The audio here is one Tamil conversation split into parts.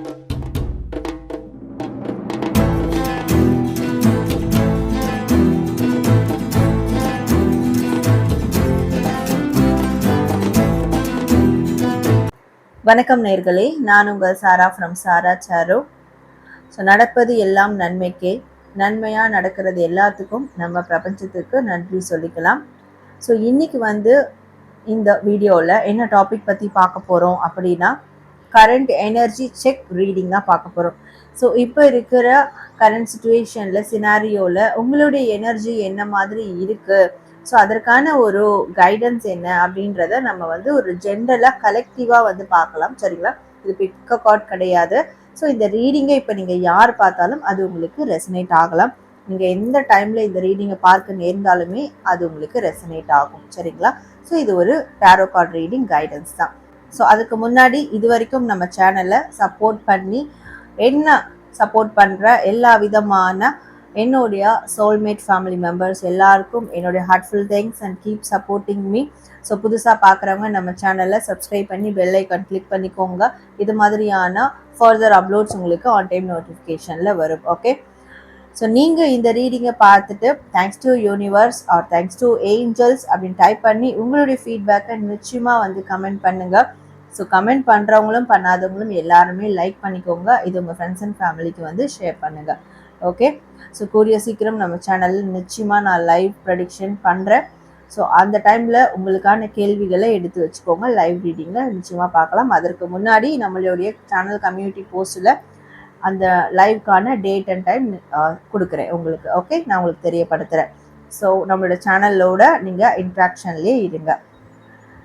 வணக்கம் நேர்களே நான் உங்கள் சாரா ஃப்ரம் சாரா சாரோ. ஸோ நடப்பது எல்லாம் நன்மைக்கே. நன்மையாக நடக்கிறது எல்லாத்துக்கும் நம்ம பிரபஞ்சத்துக்கு நன்றி சொல்லிக்கலாம். ஸோ இன்னைக்கு வந்து இந்த வீடியோவில் என்ன டாபிக் பற்றி பார்க்க போகிறோம் அப்படின்னா கரண்ட் எனர்ஜி செக் ரீடிங் தான் பார்க்க போகிறோம் ஸோ இப்போ இருக்கிற கரண்ட் சுச்சுவேஷனில் சினாரியோவில் உங்களுடைய எனர்ஜி என்ன மாதிரி இருக்குது ஸோ அதற்கான ஒரு கைடன்ஸ் என்ன அப்படின்றத நம்ம வந்து ஒரு ஜென்ரலாக கலெக்டிவாக வந்து பார்க்கலாம். சரிங்களா? இது பிக்க கார்ட் கிடையாது. ஸோ இந்த ரீடிங்கை இப்போ நீங்கள் யார் பார்த்தாலும் அது உங்களுக்கு ரெசனேட் ஆகலாம். நீங்கள் எந்த டைமில் இந்த ரீடிங்கை பார்க்க நேர்ந்தாலுமே அது உங்களுக்கு ரெசனேட் ஆகும். சரிங்களா? ஸோ இது ஒரு டேரோ கார்டு ரீடிங் கைடன்ஸ் தான். ஸோ அதுக்கு முன்னாடி இது வரைக்கும் நம்ம சேனலை சப்போர்ட் பண்ணி என்ன சப்போர்ட் பண்ணுற எல்லா விதமான என்னுடைய சோல்மேட் ஃபேமிலி மெம்பர்ஸ் எல்லாருக்கும் என்னுடைய heartful thanks and keep supporting me so புதுசாக பார்க்குறவங்க நம்ம சேனலை சப்ஸ்கிரைப் பண்ணி பெல் ஐக்கான் கிளிக் பண்ணிக்கோங்க. இது மாதிரியான ஃபர்தர் அப்லோட்ஸ் உங்களுக்கு ஆன் டைம் நோட்டிஃபிகேஷனில் வரும். ஓகே ஸோ நீங்கள் இந்த ரீடிங்கை பார்த்துட்டு thanks to universe or thanks to angels அப்படின்னு டைப் பண்ணி உங்களுடைய ஃபீட்பேக்கை நிச்சயமாக வந்து கமெண்ட் பண்ணுங்கள் ஸோ கமெண்ட் பண்ணுறவங்களும் பண்ணாதவங்களும் எல்லாருமே லைக் பண்ணிக்கோங்க. இது உங்கள் ஃப்ரெண்ட்ஸ் அண்ட் ஃபேமிலிக்கு வந்து ஷேர் பண்ணுங்கள் ஓகே ஸோ கூடிய சீக்கிரம் நம்ம சேனலில் நிச்சயமாக நான் லைவ் ப்ரடிக்ஷன் பண்ணுறேன் ஸோ அந்த டைமில் உங்களுக்கான கேள்விகளை எடுத்து வச்சுக்கோங்க. லைவ் ரீடிங்கில் நிச்சயமாக பார்க்கலாம். அதற்கு முன்னாடி நம்மளுடைய சேனல் கம்யூனிட்டி போஸ்ட்டில் அந்த லைவ்க்கான டேட் அண்ட் டைம் கொடுக்குறேன் உங்களுக்கு. ஓகே நான் உங்களுக்கு தெரியப்படுத்துகிறேன் ஸோ நம்மளோட சேனலோட நீங்கள் இன்ட்ராக்ஷன்லேயே இருங்க.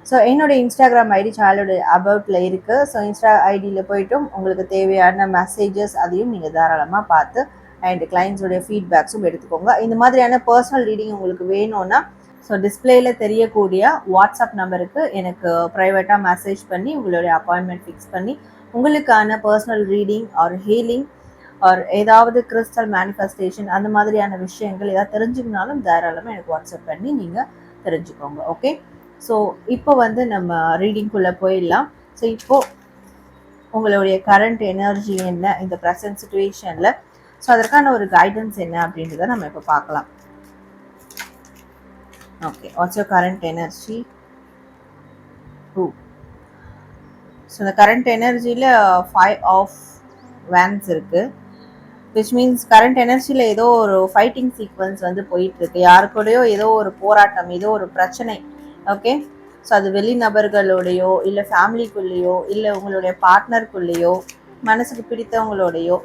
ஸோ என்னோடய இன்ஸ்டாகிராம் ஐடி சேனலோட அபவுட்டில் இருக்குது ஸோ இன்ஸ்டா ஐடியில் போய்ட்டும் உங்களுக்கு தேவையான மெசேஜஸ் அதையும் நீங்கள் தாராளமாக பார்த்து அண்ட் கிளைண்ட்ஸோடைய ஃபீட்பேக்ஸும் எடுத்துக்கோங்க. இந்த மாதிரியான பர்சனல் ரீடிங் உங்களுக்கு வேணும்னா ஸோ டிஸ்பிளேயில் தெரியக்கூடிய வாட்ஸ்அப் நம்பருக்கு எனக்கு ப்ரைவேட்டாக மெசேஜ் பண்ணி உங்களுடைய அப்பாயின்மெண்ட் ஃபிக்ஸ் பண்ணி உங்களுக்கான personal reading or healing or ஏதாவது கிறிஸ்டல் மேனிஃபெஸ்டேஷன் அந்த மாதிரியான விஷயங்கள் ஏதாவது தெரிஞ்சுக்கினாலும் தாராளமாக எனக்கு வாட்ஸ்அப் பண்ணி நீங்கள் தெரிஞ்சுக்கோங்க. ஓகே ஸோ இப்போ வந்து நம்ம ரீடிங்குள்ளே போயிடலாம். ஸோ இப்போது உங்களுடைய கரண்ட் எனர்ஜி என்ன? இந்த ப்ரெசன்ட் சுச்சுவேஷனில் ஸோ அதற்கான ஒரு கைடன்ஸ் என்ன அப்படின்றத நம்ம இப்போ பார்க்கலாம். Okay what's your current energy to so இந்த கரண்ட் எனர்ஜியில் ஃபைவ் ஆஃப் வேன்ஸ் இருக்குது விச் மீன்ஸ் கரண்ட் எனர்ஜியில் ஏதோ ஒரு ஃபைட்டிங் சீக்வன்ஸ் வந்து போயிட்டுருக்கு யாருக்கூடையோ யாரு கூடயோ ஏதோ ஒரு போராட்டம் ஏதோ ஒரு பிரச்சனை ஓகே ஸோ அது வெளிநபர்களோடையோ இல்லை ஃபேமிலிக்குள்ளேயோ இல்லை உங்களுடைய பார்ட்னருக்குள்ளேயோ மனசுக்கு பிடித்தவங்களோடையோ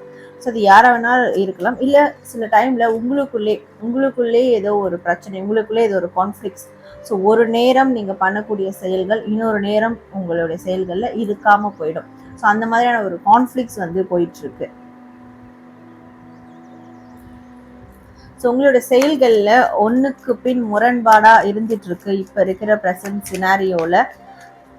ஸோ அது யாரை வேணாலும் இருக்கலாம். இல்லை சில டைமில் உங்களுக்குள்ளே உங்களுக்குள்ளே ஏதோ ஒரு பிரச்சனை உங்களுக்குள்ளே ஏதோ ஒரு கான்ஃப்ளிக்ஸ் ஸோ ஒரு நேரம் நீங்கள் பண்ணக்கூடிய செயல்கள் இன்னொரு நேரம் உங்களுடைய செயல்களில் இருக்காமல் போயிடும். ஸோ அந்த மாதிரியான ஒரு கான்ஃப்ளிக்ஸ் வந்து போயிட்டுருக்கு ஸோ உங்களோட செயல்களில் ஒன்றுக்கு பின் முரண்பாடாக இருந்துட்டு இருக்கு இப்போ இருக்கிற ப்ரெசன்ட் சினாரியோவில்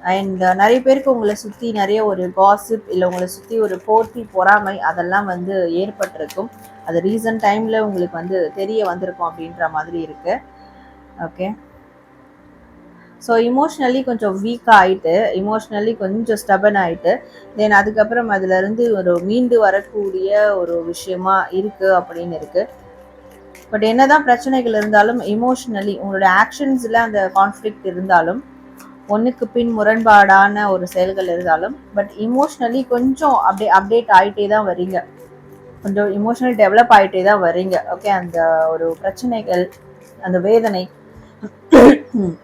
அண்ட் நிறைய பேருக்கு உங்களை சுற்றி நிறைய ஒரு காசிப் இல்லை உங்களை சுற்றி ஒரு போர்த்தி பொறாமை அதெல்லாம் வந்து ஏற்பட்டிருக்கும். அது ரீசன்ட் டைமில் உங்களுக்கு வந்து தெரிய வந்திருக்கும் அப்படின்ற மாதிரி இருக்கு. ஓகே ஸோ இமோஷ்னலி கொஞ்சம் வீக் ஆகிட்டு இமோஷ்னலி கொஞ்சம் ஸ்டபன் ஆகிட்டு தென் அதுக்கப்புறம் அதுலேருந்து ஒரு மீண்டு வரக்கூடிய ஒரு விஷயமா இருக்குது அப்படின்னு இருக்குது பட் என்னதான் பிரச்சனைகள் இருந்தாலும் இமோஷ்னலி உங்களோட ஆக்ஷன்ஸில் அந்த கான்ஃப்ளிக்ட் இருந்தாலும் ஒன்றுக்கு பின் முரண்பாடான ஒரு செயல்கள் இருந்தாலும் பட் இமோஷ்னலி கொஞ்சம் அப்படியே அப்டேட் ஆகிட்டே தான் வரீங்க. கொஞ்சம் இமோஷனல் டெவலப் ஆகிட்டே தான் வரீங்க. ஓகே அந்த ஒரு பிரச்சனைகள் அந்த வேதனை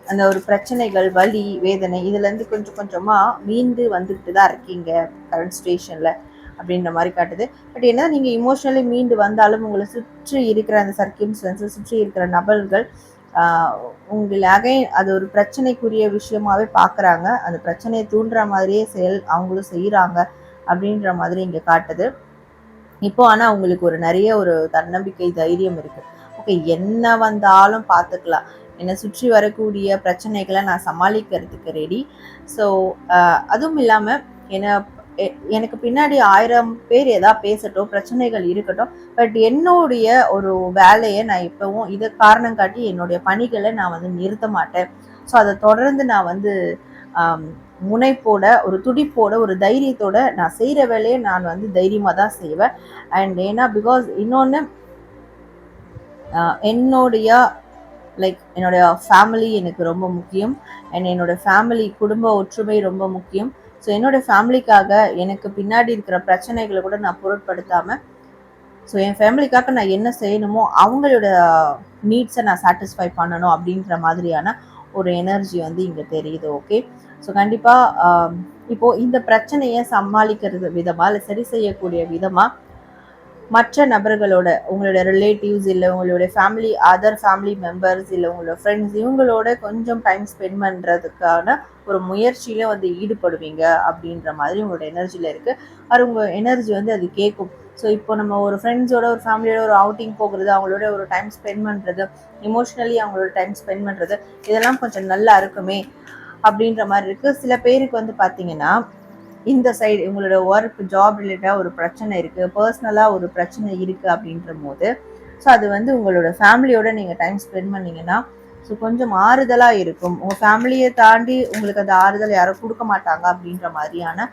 அந்த ஒரு பிரச்சனைகள் வலி வேதனை இதுலேருந்து கொஞ்சம் கொஞ்சமாக மீண்டு வந்துட்டு தான் இருக்கீங்க கரண்ட் ஸ்டேஷனில் அப்படின்ற மாதிரி காட்டுது. பட் என்ன நீங்கள் இமோஷனலி மீண்டு வந்தாலும் உங்களை சுற்றி இருக்கிற அந்த சர்க்கிம்ஸ்டன்ஸை சுற்றி இருக்கிற நபர்கள் உங்களை அது ஒரு பிரச்சனைக்குரிய விஷயமாவே பார்க்குறாங்க. அந்த பிரச்சனையை தூண்டுற மாதிரியே செயல் அவங்களும் செய்கிறாங்க அப்படின்ற மாதிரி இங்கே காட்டுது. இப்போ ஆனால் உங்களுக்கு ஒரு நிறைய ஒரு தன்னம்பிக்கை தைரியம் இருக்குது ஓகே என்ன வந்தாலும் பார்த்துக்கலாம். என்னை சுற்றி வரக்கூடிய பிரச்சனைகளை நான் சமாளிக்கிறதுக்கு ரெடி ஸோ அதுவும் இல்லாமல் என்னை எனக்கு பின்னாடி ஆயிரம் பேர் ஏதாவது பேசட்டும் பிரச்சனைகள் இருக்கட்டும் பட் என்னுடைய ஒரு வேலையை நான் இப்போவும் இதை காரணம் காட்டி என்னுடைய பணிகளை நான் வந்து நிறுத்த மாட்டேன். ஸோ அதை தொடர்ந்து நான் வந்து முனைப்போட ஒரு துடிப்போட ஒரு தைரியத்தோட நான் செய்கிற வேலையை நான் வந்து தைரியமாக தான் செய்வேன். அண்ட் ஏன்னா பிகாஸ் இன்னொன்று என்னுடைய லைக் என்னுடைய ஃபேமிலி எனக்கு ரொம்ப முக்கியம். அண்ட் என்னோடய ஃபேமிலி குடும்ப ஒற்றுமை ரொம்ப முக்கியம். ஸோ என்னோடய ஃபேமிலிக்காக எனக்கு பின்னாடி இருக்கிற பிரச்சனைகளை கூட நான் பொருட்படுத்தாமல் ஸோ என் ஃபேமிலிக்காக நான் என்ன செய்யணுமோ அவங்களோட நீட்ஸை நான் சாட்டிஸ்ஃபை பண்ணணும் அப்படின்ற மாதிரியான ஒரு எனர்ஜி வந்து இங்கே தெரியுது ஓகே ஸோ கண்டிப்பாக இப்போது இந்த பிரச்சனையை சமாளிக்கிறது விதமாக இல்லை சரி செய்யக்கூடிய விதமாக மற்ற நபர்களோட உங்களோட ரிலேட்டிவ்ஸ் இல்லை உங்களுடைய ஃபேமிலி அதர் ஃபேமிலி மெம்பர்ஸ் இல்லை உங்களோட ஃப்ரெண்ட்ஸ் இவங்களோட கொஞ்சம் டைம் ஸ்பெண்ட் பண்ணுறதுக்கான ஒரு முயற்சியில வந்து ஈடுபடுவீங்க அப்படின்ற மாதிரி உங்களோட எனர்ஜியில் இருக்குது அது உங்கள் எனர்ஜி வந்து அது கேட்கும் ஸோ இப்போ நம்ம ஒரு ஃப்ரெண்ட்ஸோட ஒரு ஃபேமிலியோட ஒரு அவுட்டிங் போகிறது அவங்களோட ஒரு டைம் ஸ்பெண்ட் பண்ணுறது இமோஷ்னலி அவங்களோட டைம் ஸ்பெண்ட் பண்ணுறது இதெல்லாம் கொஞ்சம் நல்லா இருக்குமே அப்படின்ற மாதிரி இருக்குது சில பேருக்கு வந்து பார்த்தீங்கன்னா இந்த சைடு உங்களோட ஒர்க் ஜாப் ரிலேட்டாக ஒரு பிரச்சனை இருக்குது பர்சனலாக ஒரு பிரச்சனை இருக்குது அப்படின்ற போது ஸோ அது வந்து உங்களோட ஃபேமிலியோட நீங்கள் டைம் ஸ்பெண்ட் பண்ணிங்கன்னா ஸோ கொஞ்சம் ஆறுதலாக இருக்கும். உங்கள் ஃபேமிலியை தாண்டி உங்களுக்கு அந்த ஆறுதல் யாரும் கொடுக்க மாட்டாங்க அப்படின்ற மாதிரியான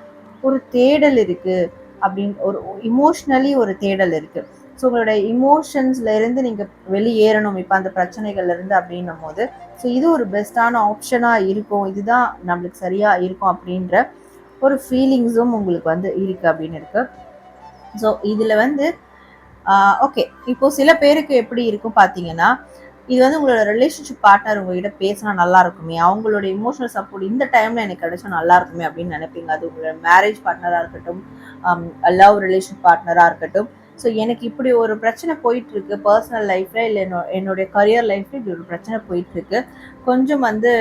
ஒரு தேடல் இருக்குது அப்படின்னு ஒரு இமோஷ்னலி ஒரு தேடல் இருக்குது ஸோ உங்களோட இமோஷன்ஸ்லேருந்து நீங்கள் வெளியேறணும் இப்போ அந்த பிரச்சனைகள்லேருந்து அப்படின்னும் போது ஸோ இது ஒரு பெஸ்ட்டான ஆப்ஷனாக இருக்கும். இதுதான் நம்மளுக்கு சரியாக இருக்கும் அப்படின்ற ஒரு ஃபீலிங்ஸும் உங்களுக்கு வந்து இருக்குது அப்படின்னு இருக்கு. ஸோ இதில் வந்து ஓகே இப்போ சில பேருக்கு எப்படி இருக்கும் பார்த்தீங்கன்னா இது வந்து உங்களோட ரிலேஷன்ஷிப் பார்ட்னர் உங்ககிட்ட பேசினா நல்லா இருக்குமே அவங்களோட இமோஷனல் சப்போர்ட் இந்த டைம்ல எனக்கு கிடைச்சா நல்லா இருக்குமே அப்படின்னு நினைப்பீங்க. அது உங்களோட மேரேஜ் பார்ட்னராக இருக்கட்டும் லவ் ரிலேஷன் பார்ட்னராக இருக்கட்டும். ஸோ எனக்கு இப்படி ஒரு பிரச்சனை போயிட்டு இருக்கு பர்சனல் லைஃப்ல இல்லை என்னுடைய கரியர் லைஃப்ல இப்படி ஒரு பிரச்சனை போயிட்டு இருக்கு கொஞ்சம் வந்து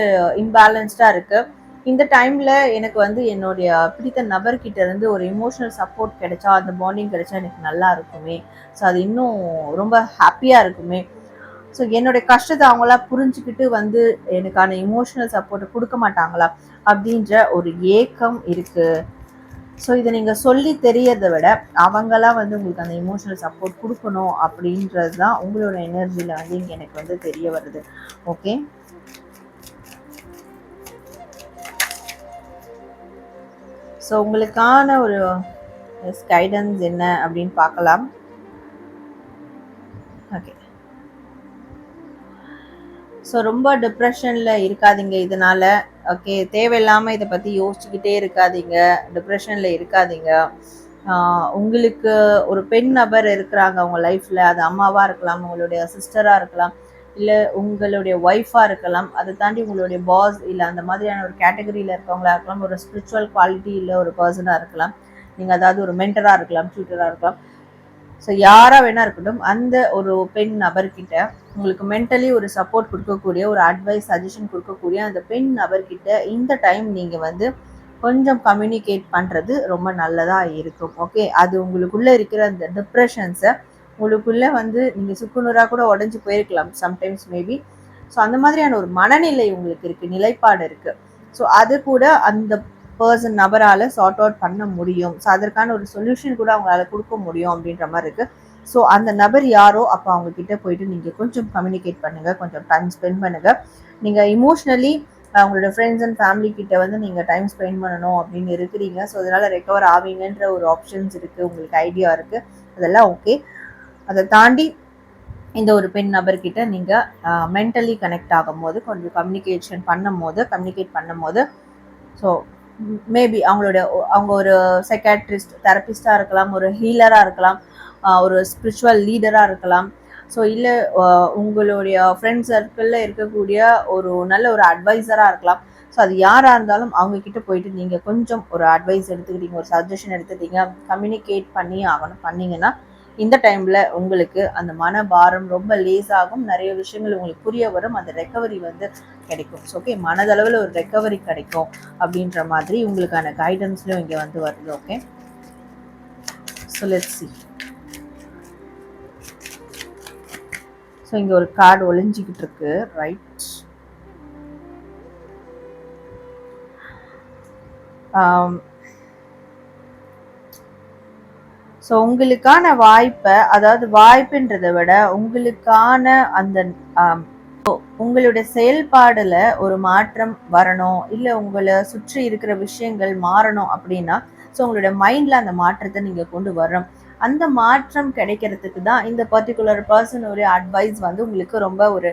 இம்பேலன்ஸ்டாக இருக்குது இந்த டைமில் எனக்கு வந்து என்னுடைய பிடித்த நபர்கிட்ட இருந்து ஒரு இமோஷனல் சப்போர்ட் கிடைச்சா அந்த பாண்டிங் கிடைச்சா எனக்கு நல்லா இருக்குமே. ஸோ அது இன்னும் ரொம்ப ஹாப்பியாக இருக்குமே. ஸோ என்னுடைய கஷ்டத்தை அவங்களா புரிஞ்சுக்கிட்டு வந்து எனக்கான இமோஷனல் சப்போர்ட்டை கொடுக்க மாட்டாங்களா? அப்படின்ற ஒரு ஏக்கம் இருக்குது ஸோ இதை நீங்கள் சொல்லி தெரியறதை விட அவங்களாம் வந்து உங்களுக்கு அந்த இமோஷனல் சப்போர்ட் கொடுக்கணும் அப்படின்றது தான் உங்களோட எனர்ஜியில் வந்து இங்கே எனக்கு வந்து தெரிய வருது. ஓகே ஸோ உங்களுக்கான ஒரு uh, கைடன்ஸ் என்ன அப்படின்னு பார்க்கலாம். ஓகே ஸோ ரொம்ப டிப்ரெஷனில் இருக்காதீங்க இதனால். ஓகே தேவையில்லாமல் இதை பற்றி யோசிச்சுக்கிட்டே இருக்காதீங்க. டிப்ரெஷனில் இருக்காதீங்க. Uh, உங்களுக்கு ஒரு பெண் நபர் இருக்கிறாங்க அவங்க லைஃப்பில் அது அம்மாவாக இருக்கலாம் உங்களுடைய சிஸ்டராக இருக்கலாம். இல்லை உங்களுடைய ஒய்ஃபாக இருக்கலாம் அதை தாண்டி உங்களுடைய பாஸ் இல்லை அந்த மாதிரியான ஒரு கேட்டகரியில் இருக்கவங்களா இருக்கலாம் ஒரு ஸ்பிரிச்சுவல் குவாலிட்டி இல்லை ஒரு பர்சனாக இருக்கலாம். நீங்கள் அதாவது ஒரு மென்டராக இருக்கலாம் டியூட்டராக இருக்கலாம். ஸோ யாராக வேணா இருக்கட்டும் அந்த ஒரு பெண் நபர்கிட்ட உங்களுக்கு மென்டலி ஒரு சப்போர்ட் கொடுக்கக்கூடிய ஒரு அட்வைஸ் சஜஷன் கொடுக்கக்கூடிய அந்த பெண் நபர்கிட்ட இந்த டைம் நீங்கள் வந்து கொஞ்சம் கம்யூனிகேட் பண்ணுறது ரொம்ப நல்லதாக இருக்கும். ஓகே அது உங்களுக்குள்ளே இருக்கிற அந்த டிப்ரெஷன்ஸை உங்களுக்குள்ளே வந்து நீங்கள் சுக்குநூறாக கூட உடஞ்சி போயிருக்கலாம் சம்டைம்ஸ் மேபி ஸோ அந்த மாதிரியான ஒரு மனநிலை உங்களுக்கு இருக்குது நிலைப்பாடு இருக்குது ஸோ அது கூட அந்த பர்சன் நபரால் சார்ட் அவுட் பண்ண முடியும். ஸோ அதற்கான ஒரு சொல்யூஷன் கூட அவங்களால கொடுக்க முடியும் அப்படின்ற மாதிரி இருக்குது ஸோ அந்த நபர் யாரோ அப்போ அவங்க கிட்ட போயிட்டு நீங்கள் கொஞ்சம் கம்யூனிகேட் பண்ணுங்கள் கொஞ்சம் டைம் ஸ்பெண்ட் பண்ணுங்கள் நீங்கள் இமோஷ்னலி அவங்களோட ஃப்ரெண்ட்ஸ் அண்ட் ஃபேமிலி கிட்ட வந்து நீங்கள் டைம் ஸ்பெண்ட் பண்ணணும் அப்படின்னு இருக்கிறீங்க. ஸோ அதனால் ரெக்கவர் ஆவீங்கன்ற ஒரு ஆப்ஷன்ஸ் இருக்குது உங்களுக்கு ஐடியா இருக்குது அதெல்லாம் ஓகே அதை தாண்டி இந்த ஒரு பெண் நபர்கிட்ட நீங்கள் மென்டலி கனெக்ட் ஆகும் போது கொஞ்சம் கம்யூனிகேஷன் பண்ணும் போது கம்யூனிகேட் பண்ணும் போது ஸோ மேபி அவங்களோட அவங்க ஒரு செக்காட்ரிஸ்ட் தெரப்பிஸ்டாக இருக்கலாம் ஒரு ஹீலராக இருக்கலாம் ஒரு ஸ்பிரிச்சுவல் லீடராக இருக்கலாம். ஸோ இல்லை உங்களுடைய ஃப்ரெண்ட் சர்க்கிளில் இருக்கக்கூடிய ஒரு நல்ல ஒரு அட்வைசராக இருக்கலாம். ஸோ அது யாராக இருந்தாலும் அவங்க கிட்ட போயிட்டு நீங்கள் கொஞ்சம் ஒரு அட்வைஸ் எடுத்துக்கிட்டீங்க ஒரு சஜஷன் எடுத்துக்கிட்டீங்க கம்யூனிகேட் பண்ணி ஆகணும். பண்ணீங்கன்னா இந்த டைமில் உங்களுக்கு அந்த மன பாரம் ரொம்ப லேஸாகும் நிறைய விஷயங்கள் உங்களுக்கு புரிய வரும். அந்த ரெக்கவரி வந்து கிடைக்கும். ஸோ ஓகே மனதளவில் ஒரு ரெக்கவரி கிடைக்கும் அப்படின்ற மாதிரி உங்களுக்கான கைடன்ஸ்லையும் இங்கே வந்து வருது okay so let see so இங்கே ஒரு கார்டு ஒளிஞ்சிக்கிட்டு இருக்கு. ரைட் um, ஸோ உங்களுக்கான வாய்ப்பை அதாவது வாய்ப்புன்றதை விட உங்களுக்கான அந்த உங்களுடைய செயல்பாடுல ஒரு மாற்றம் வரணும் இல்லை உங்களை சுற்றி இருக்கிற விஷயங்கள் மாறணும் அப்படின்னா ஸோ உங்களுடைய மைண்டில் அந்த மாற்றத்தை நீங்கள் கொண்டு வரணும். அந்த மாற்றம் கிடைக்கிறதுக்கு தான் இந்த பர்டிகுலர் பர்சன் ஒரு அட்வைஸ் வந்து உங்களுக்கு ரொம்ப ஒரு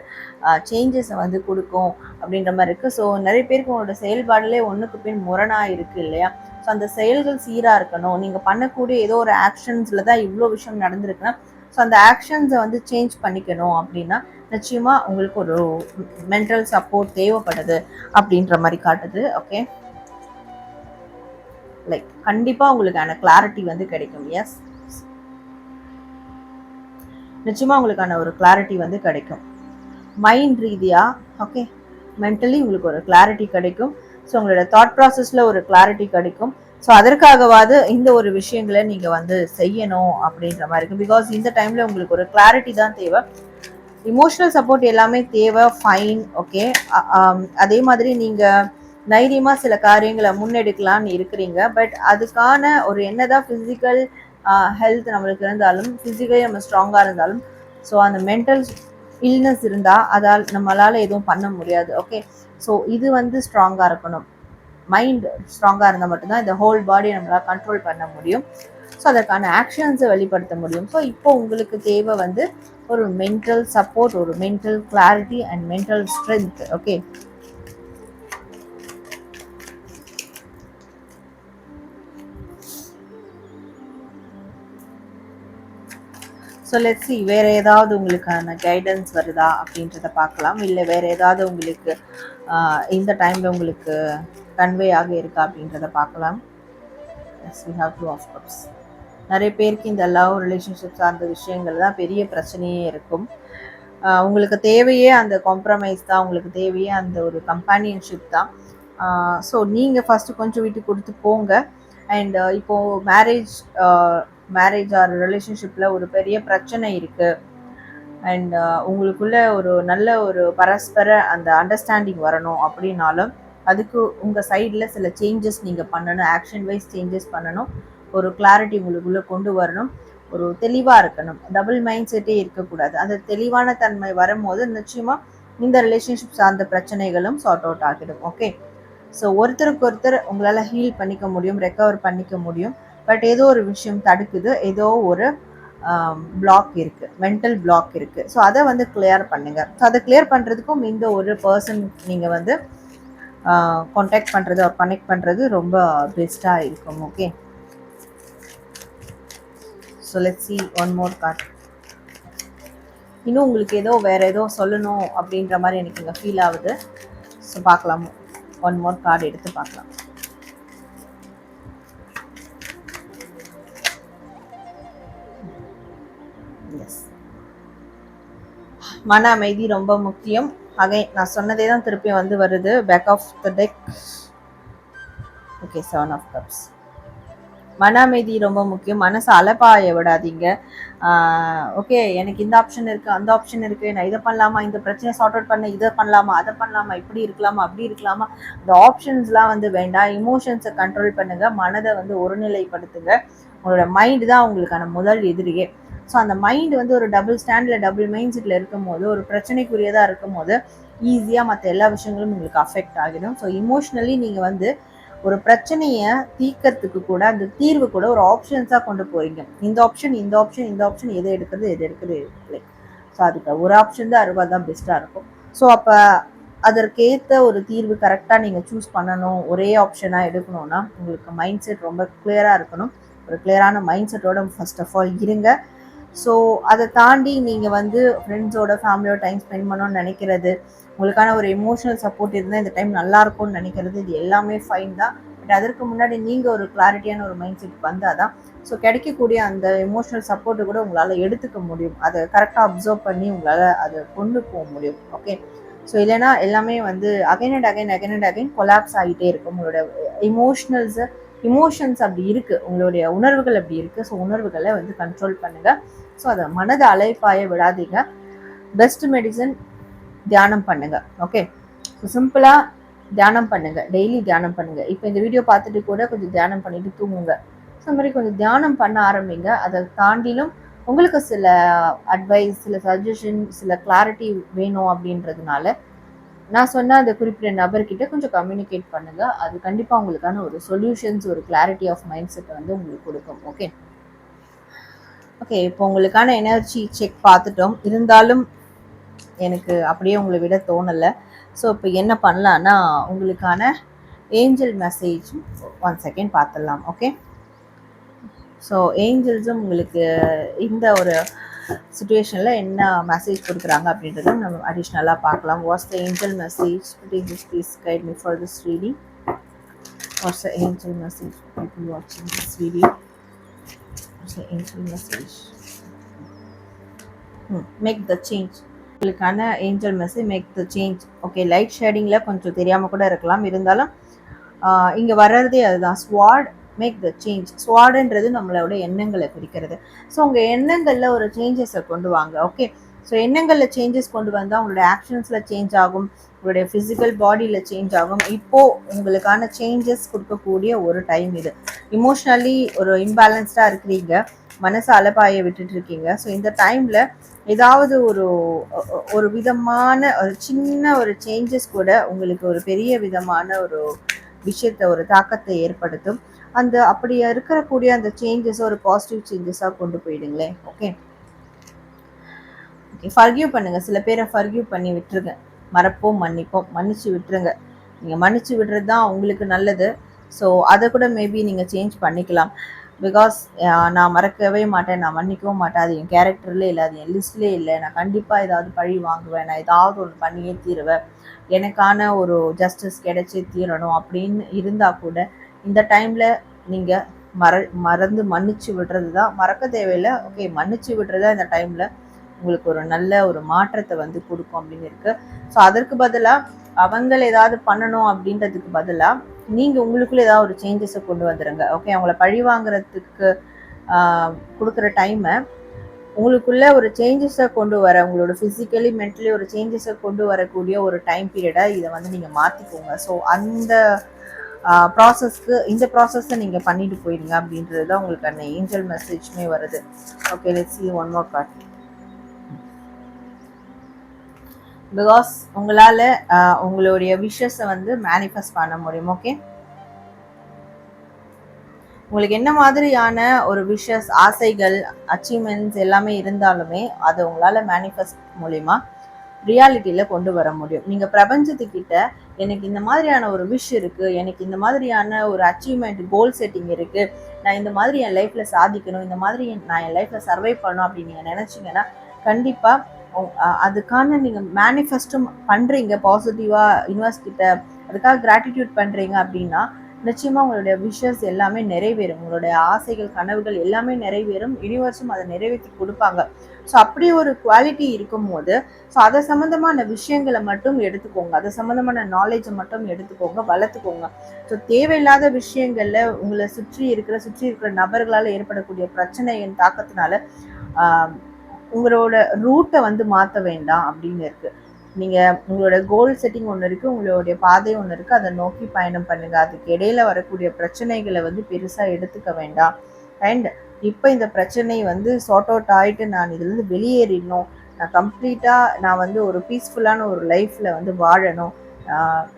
சேஞ்சஸை வந்து கொடுக்கும் அப்படின்ற மாதிரி இருக்குது ஸோ நிறைய பேருக்கு உங்களோட செயல்பாடுலே ஒன்றுக்கு பின் முரணாக இருக்குது இல்லையா? ஸோ அந்த செயல்கள் சீராக இருக்கணும். நீங்கள் பண்ணக்கூடிய ஏதோ ஒரு ஆக்ஷன்ஸில் தான் இவ்வளோ விஷயம் நடந்திருக்குன்னா ஸோ அந்த ஆக்ஷன்ஸை வந்து சேஞ்ச் பண்ணிக்கணும் அப்படின்னா நிச்சயமாக உங்களுக்கு ஒரு மென்டல் சப்போர்ட் தேவைப்படுது அப்படின்ற மாதிரி காட்டுது ஓகே லைக் கண்டிப்பாக உங்களுக்கான கிளாரிட்டி வந்து கிடைக்கும் எஸ் நிச்சயமாக உங்களுக்கான ஒரு கிளாரிட்டி வந்து கிடைக்கும். மைண்ட் ரீதியாக ஓகே மென்டலி உங்களுக்கு ஒரு கிளாரிட்டி கிடைக்கும். ஸோ உங்களோட தாட் ப்ராசஸில் ஒரு கிளாரிட்டி கிடைக்கும். ஸோ அதற்காகவாது இந்த ஒரு விஷயங்களை நீங்கள் வந்து செய்யணும் அப்படின்ற மாதிரி இருக்கும். பிகாஸ் இந்த டைமில் உங்களுக்கு ஒரு கிளாரிட்டி தான் தேவை. இமோஷனல் சப்போர்ட் எல்லாமே தேவை. ஃபைன் ஓகே அதே மாதிரி நீங்கள் தைரியமாக சில காரியங்களை முன்னெடுக்கலான்னு இருக்கிறீங்க. பட் அதுக்கான ஒரு என்னதான் ஃபிசிக்கல் ஹெல்த் நம்மளுக்கு இருந்தாலும் ஃபிசிக்கலி நம்ம ஸ்ட்ராங்காக இருந்தாலும் ஸோ அந்த மென்டல் இல்னஸ் இருந்தால் அதால் நம்மளால் எதுவும் பண்ண முடியாது. ஓகே ஸோ இது வந்து ஸ்ட்ராங்காக இருக்கணும். மைண்ட் ஸ்ட்ராங்காக இருந்தால் மட்டும்தான் இந்த ஹோல் பாடி நம்மளால் கண்ட்ரோல் பண்ண முடியும். ஸோ அதற்கான ஆக்ஷன்ஸை வெளிப்படுத்த முடியும். ஸோ இப்போ உங்களுக்கு தேவை வந்து ஒரு மென்டல் சப்போர்ட் ஒரு mental clarity and mental strength okay so let's see வேறு ஏதாவது உங்களுக்கான கைடன்ஸ் வருதா அப்படின்றத பார்க்கலாம். இல்லை வேறு ஏதாவது உங்களுக்கு இந்த டைமில் உங்களுக்கு கன்வே ஆக இருக்கா அப்படின்றத பார்க்கலாம். Yes we have two of cups நிறைய பேருக்கு இந்த லவ் ரிலேஷன்ஷிப் சார்ந்த விஷயங்கள் தான் பெரிய பிரச்சனையே இருக்கும். உங்களுக்கு தேவையே அந்த காம்ப்ரமைஸ் தான். உங்களுக்கு தேவையே அந்த ஒரு கம்பானியன்ஷிப் தான். ஸோ நீங்கள் ஃபஸ்ட்டு கொஞ்சம் விட்டு கொடுத்து போங்க. அண்ட் இப்போது மேரேஜ் மேரேஜ் ஆர் ரிலேஷன்ஷிப்பில் ஒரு பெரிய பிரச்சனை இருக்குது அண்ட் uh, உங்களுக்குள்ள ஒரு நல்ல ஒரு பரஸ்பர அந்த அண்டர்ஸ்டாண்டிங் வரணும் அப்படின்னாலும் அதுக்கு உங்கள் சைடில் சில சேஞ்சஸ் நீங்கள் பண்ணணும் ஆக்ஷன் வைஸ் சேஞ்சஸ் பண்ணணும். ஒரு கிளாரிட்டி உங்களுக்குள்ளே கொண்டு வரணும். ஒரு தெளிவாக இருக்கணும். டபுள் மைண்ட் செட்டே இருக்கக்கூடாது. அந்த தெளிவான தன்மை வரும்போது நிச்சயமாக இந்த ரிலேஷன்ஷிப் சார்ந்த பிரச்சனைகளும் சார்ட் அவுட் ஆகிடும். ஓகே ஸோ ஒருத்தருக்கு ஒருத்தர் உங்களால் ஹீல் பண்ணிக்க முடியும் ரெக்கவர் பண்ணிக்க முடியும். பட் ஏதோ ஒரு விஷயம் தடுக்குது. ஏதோ ஒரு பிளாக் இருக்குது மென்டல் பிளாக் இருக்குது ஸோ அதை வந்து கிளியர் பண்ணுங்கள் ஸோ அதை கிளியர் பண்ணுறதுக்கும் இந்த ஒரு பர்சன் நீங்கள் வந்து காண்டாக்ட் பண்ணுறது ஒரு கனெக்ட் பண்ணுறது ரொம்ப பெஸ்ட்டாக இருக்கும். Okay so let see one more card இன்னும் உங்களுக்கு ஏதோ வேறு ஏதோ சொல்லணும் அப்படின்ற மாதிரி எனக்கு இங்கே ஃபீல் ஆகுது. ஸோ பார்க்கலாம். ஒன் மோர் கார்டு எடுத்து பார்க்கலாம். எஸ் மன அமைதி ரொம்ப முக்கியம். அகை நான் சொன்னதே தான் திருப்பி வந்து வருது. Back of the deck okay seven of cups மன அமைதி ரொம்ப முக்கியம். மனசை அலப்பாய விடாதீங்க. ஓகே எனக்கு இந்த ஆப்ஷன் இருக்குது அந்த ஆப்ஷன் இருக்குது நான் இதை பண்ணலாமா? இந்த பிரச்சனை சார்ட் அவுட் பண்ண இதை பண்ணலாமா? அதை பண்ணலாமா? இப்படி இருக்கலாமா? அப்படி இருக்கலாமா? இந்த ஆப்ஷன்ஸ்லாம் வந்து வேண்டாம். இமோஷன்ஸை கண்ட்ரோல் பண்ணுங்கள் மனதை வந்து ஒருநிலைப்படுத்துங்க. உங்களோட மைண்டு தான் உங்களுக்கான முதல் எதிரியே. ஸோ அந்த மைண்டு வந்து ஒரு டபுள் ஸ்டாண்டில் டபுள் மைண்ட் செட்டில் இருக்கும் போது ஒரு பிரச்சனைக்குரியதாக இருக்கும் போது ஈஸியாக மற்ற எல்லா விஷயங்களும் உங்களுக்கு அஃபெக்ட் ஆகிடும். ஸோ இமோஷ்னலி நீங்கள் வந்து ஒரு பிரச்சனையை தீக்கிறதுக்கு கூட அந்த தீர்வு கூட ஒரு ஆப்ஷன்ஸாக கொண்டு போறீங்க. இந்த ஆப்ஷன் இந்த ஆப்ஷன் இந்த ஆப்ஷன் எதை எடுக்கிறது எது எடுக்கிறது இல்லை ஸோ அதுக்கு ஒரு ஆப்ஷன் தான் அறுபது தான் பெஸ்ட்டாக இருக்கும். ஸோ அப்போ அதற்கேற்ற ஒரு தீர்வு கரெக்டாக நீங்கள் சூஸ் பண்ணணும். ஒரே ஆப்ஷனாக எடுக்கணும்னா உங்களுக்கு மைண்ட் செட் ரொம்ப கிளியராக இருக்கணும். ஒரு கிளியரான மைண்ட் செட்டோட ஃபர்ஸ்ட் ஆஃப் ஆல் இருங்க. ஸோ அதை தாண்டி நீங்கள் வந்து ஃப்ரெண்ட்ஸோட ஃபேமிலியோட டைம் ஸ்பெண்ட் பண்ணணும்னு நினைக்கிறது உங்களுக்கான ஒரு எமோஷனல் சப்போர்ட் இருந்தால் இந்த டைம் நல்லா இருக்கும்னு நினைக்கிறது இது எல்லாமே ஃபைன் தான். பட் அதற்கு முன்னாடி நீங்கள் ஒரு கிளாரிட்டியான ஒரு மைண்ட் செட் வந்தால் தான் ஸோ கிடைக்கக்கூடிய அந்த எமோஷனல் சப்போர்ட்டை கூட உங்களால் எடுத்துக்க முடியும். அதை கரெக்டாக அப்சர்வ் பண்ணி உங்களால் அதை கொண்டு போக முடியும். ஓகே ஸோ இல்லைனா எல்லாமே வந்து again and again again and again collapse ஆகிட்டே இருக்கும். உங்களோட இமோஷனல்ஸு இமோஷன்ஸ் அப்படி இருக்குது உங்களுடைய உணர்வுகள் அப்படி இருக்குது ஸோ உணர்வுகளை வந்து கண்ட்ரோல் பண்ணுங்கள் ஸோ அதை மனதை அலைப்பாய விடாதீங்க. பெஸ்ட் மெடிசன் தியானம் பண்ணுங்க. ஓகே ஸோ சிம்பிளாக தியானம் பண்ணுங்க. டெய்லி தியானம் பண்ணுங்க. இப்போ இந்த வீடியோ பார்த்துட்டு கூட கொஞ்சம் தியானம் பண்ணிட்டு தூங்குங்க. ஸோ மாதிரி கொஞ்சம் தியானம் பண்ண ஆரம்பிங்க. அதை தாண்டிலும் உங்களுக்கு சில அட்வைஸ் சில சஜஷன் சில கிளாரிட்டி வேணும் அப்படின்றதுனால நான் சொன்ன அந்த குறிப்பிட்ட நபர்கிட்ட கொஞ்சம் கம்யூனிகேட் பண்ணுங்க. அது கண்டிப்பாக உங்களுக்கான ஒரு சொல்யூஷன்ஸ் ஒரு கிளாரிட்டி ஆஃப் மைண்ட் செட் வந்து உங்களுக்கு கொடுக்கும். ஓகே ஓகே இப்போ உங்களுக்கான எனர்ஜி செக் பார்த்துட்டோம். இருந்தாலும் எனக்கு அப்படியே உங்களை விட தோணலை. ஸோ இப்போ என்ன பண்ணலான்னா உங்களுக்கான ஏஞ்சல் மெசேஜ் ஒன் செகண்ட் பார்த்துடலாம் ஓகே ஸோ ஏஞ்சல்ஸும் உங்களுக்கு இந்த ஒரு சுச்சுவேஷனில் என்ன மெசேஜ் கொடுக்குறாங்க அப்படின்றத நம்ம அடிஷ்னலாக பார்க்கலாம். What's the angel message please please guide me for this reading what's the angel message people வாட்சிங் this reading what's angel message make the change உங்களுக்கான angel message make the change okay light ஷேடிங்கில் கொஞ்சம் தெரியாமல் கூட இருக்கலாம். இருந்தாலும் இங்கே வர்றதே அதுதான். ஸ்வாட் மேக் த சேஞ்ச் ஸ்வாடுன்றது நம்மளோட எண்ணங்களை குறிக்கிறது. ஸோ உங்கள் எண்ணங்களில் ஒரு சேஞ்சஸை கொண்டு வாங்க. ஓகே ஸோ எண்ணங்களில் சேஞ்சஸ் கொண்டு வந்தால் உங்களோட ஆக்ஷன்ஸில் சேஞ்ச் ஆகும் உங்களுடைய ஃபிசிக்கல் பாடியில் சேஞ்ச் ஆகும். இப்போது உங்களுக்கான சேஞ்சஸ் கொடுக்கக்கூடிய ஒரு டைம் இது. இமோஷ்னலி ஒரு இம்பேலன்ஸ்டாக இருக்கிறீங்க. மனசை அலப்பாய விட்டுட்டு இருக்கீங்க. ஸோ இந்த டைமில் ஏதாவது ஒரு ஒரு விதமான ஒரு சின்ன ஒரு சேஞ்சஸ் கூட உங்களுக்கு ஒரு பெரிய விதமான ஒரு விஷயத்தை ஒரு தாக்கத்தை ஏற்படுத்தும். அந்த அப்படி இருக்கக்கூடிய அந்த சேஞ்சஸ் ஒரு பாசிட்டிவ் சேஞ்சஸாக கொண்டு போயிடுங்களேன். ஓகே ஓகே ஃபர்கியூ பண்ணுங்கள் சில பேரை ஃபர்கியூ பண்ணி விட்டுருங்க. மறப்போம் மன்னிப்போம். மன்னிச்சு விட்டுருங்க. நீங்கள் மன்னிச்சு விடுறது தான் உங்களுக்கு நல்லது. ஸோ அதை கூட மேபி நீங்கள் சேஞ்ச் பண்ணிக்கலாம். பிகாஸ் நான் மறக்கவே மாட்டேன். நான் மன்னிக்கவும் மாட்டேன். அது என் கேரக்டர்லேயே இல்லை. அது என் லிஸ்ட்லேயே இல்லை. நான் கண்டிப்பாக ஏதாவது பழி வாங்குவேன். நான் ஏதாவது ஒன்று பண்ணியே தீருவேன். எனக்கான ஒரு ஜஸ்டிஸ் கிடைச்சே தீரணும் அப்படின்னு இருந்தால் கூட இந்த டைமில் நீங்கள் மற மறந்து மன்னிச்சு விடுறது தான் மறக்க தேவையில்லை. ஓகே மன்னிச்சு விடுறது தான் இந்த டைமில் உங்களுக்கு ஒரு நல்ல ஒரு மாற்றத்தை வந்து கொடுக்கும் அப்படின்னு இருக்குது ஸோ அதற்கு பதிலாக அவங்கள ஏதாவது பண்ணணும் அப்படின்றதுக்கு பதிலாக நீங்கள் உங்களுக்குள்ளே ஏதாவது ஒரு சேஞ்சஸை கொண்டு வந்துடுங்க ஓகே அவங்கள பழி வாங்குறதுக்கு கொடுக்குற டைமை உங்களுக்குள்ள ஒரு சேஞ்சஸை கொண்டு வர உங்களோட ஃபிசிக்கலி மென்டலி ஒரு சேஞ்சஸை கொண்டு வரக்கூடிய ஒரு டைம் பீரியடை இதை வந்து நீங்கள் மாற்றிக்கோங்க ஸோ அந்த ப்ராசஸ்க்கு இந்த ப்ராசஸை நீங்கள் பண்ணிட்டு போயிடுங்க அப்படின்றது தான் உங்களுக்கு அந்த ஏஞ்சல் மெசேஜ்மே வருது. Okay let's see one more card because உங்களால் உங்களுடைய விஷஸை வந்து மேனிஃபெஸ்ட் பண்ண முடியும் ஓகே உங்களுக்கு என்ன மாதிரியான ஒரு விஷஸ் ஆசைகள் அச்சீவ்மெண்ட்ஸ் எல்லாமே இருந்தாலுமே அதை உங்களால் மேனிஃபெஸ்ட் மூலிமா ரியாலிட்டியில் கொண்டு வர முடியும். நீங்கள் பிரபஞ்சத்துக்கிட்ட எனக்கு இந்த மாதிரியான ஒரு விஷ் இருக்குது எனக்கு இந்த மாதிரியான ஒரு அச்சீவ்மெண்ட் கோல் செட்டிங் இருக்குது நான் இந்த மாதிரி என் லைஃப்பில் சாதிக்கணும் இந்த மாதிரி நான் என் லைஃப்பில் சர்வை பண்ணணும் அப்படின்னு நீங்கள் நினச்சிங்கன்னா கண்டிப்பாக அதுக்கான நீங்கள் மேனிஃபெஸ்டும் பண்ணுறீங்க பாசிட்டிவாக யூனிவர்ஸ்கிட்ட அதுக்காக கிராட்டிடியூட் பண்ணுறீங்க அப்படின்னா நிச்சயமாக உங்களுடைய விஷஸ் எல்லாமே நிறைவேறும். உங்களுடைய ஆசைகள் கனவுகள் எல்லாமே நிறைவேறும். யூனிவர்ஸும் அதை நிறைவேற்றி கொடுப்பாங்க. ஸோ அப்படி ஒரு குவாலிட்டி இருக்கும்போது ஸோ அதை சம்மந்தமான விஷயங்களை மட்டும் எடுத்துக்கோங்க. அதை சம்மந்தமான நாலேஜை மட்டும் எடுத்துக்கோங்க வளர்த்துக்கோங்க. ஸோ தேவையில்லாத விஷயங்களில் உங்களை சுற்றி இருக்கிற சுற்றி இருக்கிற நபர்களால் ஏற்படக்கூடிய பிரச்சனையின் தாக்கத்தினால உங்களோட ரூட்டை வந்து மாற்ற வேண்டாம் அப்படின்னு இருக்குது நீங்கள் உங்களோட கோல் செட்டிங் ஒன்று இருக்குது உங்களுடைய பாதை ஒன்று இருக்குது அதை நோக்கி பயணம் பண்ணுங்கள் அதுக்கு இடையில வரக்கூடிய பிரச்சனைகளை வந்து பெருசாக எடுத்துக்க வேண்டாம். அண்ட் இப்போ இந்த பிரச்சனை வந்து சார்ட் அவுட் ஆகிட்டு நான் இதுலேருந்து வெளியேறிடணும். நான் கம்ப்ளீட்டாக நான் வந்து ஒரு பீஸ்ஃபுல்லான ஒரு லைஃப்பில் வந்து வாழணும்.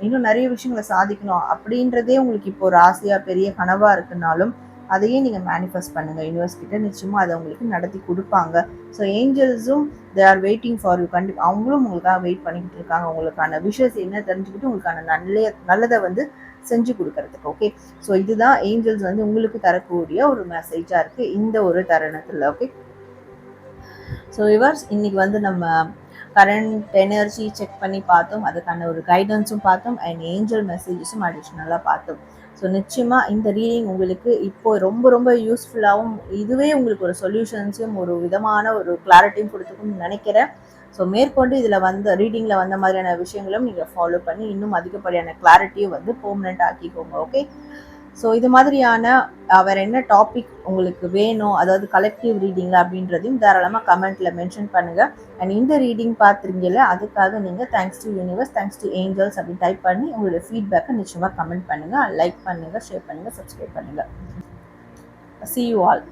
இன்னும் நிறைய விஷயங்களை சாதிக்கணும் அப்படின்றதே உங்களுக்கு இப்போ ஒரு ஆசையாக பெரிய கனவாக இருக்குனாலும் அதையே நீங்கள் மேனிஃபெஸ்ட் பண்ணுங்கள் யூனிவர்ஸ் கிட்ட நிச்சயமாக அதை உங்களுக்கு நடத்தி கொடுப்பாங்க. So ஏஞ்சல்ஸும் they are waiting for you கண்டிப்பாக அவங்களும் உங்களுக்காக வெயிட் பண்ணிக்கிட்டு இருக்காங்க. உங்களுக்கான விஷஸ் என்ன தெரிஞ்சுக்கிட்டு உங்களுக்கான நல்ல நல்லதை வந்து செஞ்சு கொடுக்கறதுக்கு ஓகே ஸோ இதுதான் ஏஞ்சல்ஸ் வந்து உங்களுக்கு தரக்கூடிய ஒரு மெசேஜாக இருக்குது இந்த ஒரு தருணத்தில் ஓகே ஸோ ரிவர்ஸ் இன்றைக்கி வந்து நம்ம கரண்ட் எனர்ஜி செக் பண்ணி பார்த்தோம். அதுக்கான ஒரு கைடன்ஸும் பார்த்தோம். அண்ட் ஏஞ்சல் மெசேஜஸும் அடிஷ்னலாக பார்த்தோம். ஸோ நிச்சயமாக இந்த ரீடிங் உங்களுக்கு இப்போ ரொம்ப ரொம்ப யூஸ்ஃபுல்லாகவும் இதுவே உங்களுக்கு ஒரு சொல்யூஷன்ஸையும் ஒரு விதமான ஒரு கிளாரிட்டியும் கொடுத்துக்கும்னு நினைக்கிறேன். ஸோ மேற்கொண்டு இதில் வந்த ரீடிங்கில் வந்த மாதிரியான விஷயங்களும் நீங்கள் ஃபாலோ பண்ணி இன்னும் அதிகப்படியான கிளாரிட்டியும் வந்து பெர்மனெண்ட் ஆக்கிக்கோங்க ஓகே ஸோ இது மாதிரியான வேறு என்ன டாபிக் உங்களுக்கு வேணும்? அதாவது கலெக்டிவ் ரீடிங்கில் அப்படின்றதையும் தாராளமாக கமெண்ட்டில் மென்ஷன் பண்ணுங்கள் அண்ட் இந்த ரீடிங் பார்த்துருங்கல்ல அதுக்காக நீங்கள் thanks to universe thanks to angels அப்படின்னு டைப் பண்ணி உங்களுடைய ஃபீட்பேக்கை நிச்சயமாக கமெண்ட் பண்ணுங்கள் லைக் பண்ணுங்கள் ஷேர் பண்ணுங்கள் சப்ஸ்கிரைப் பண்ணுங்கள் சி யூ ஆல்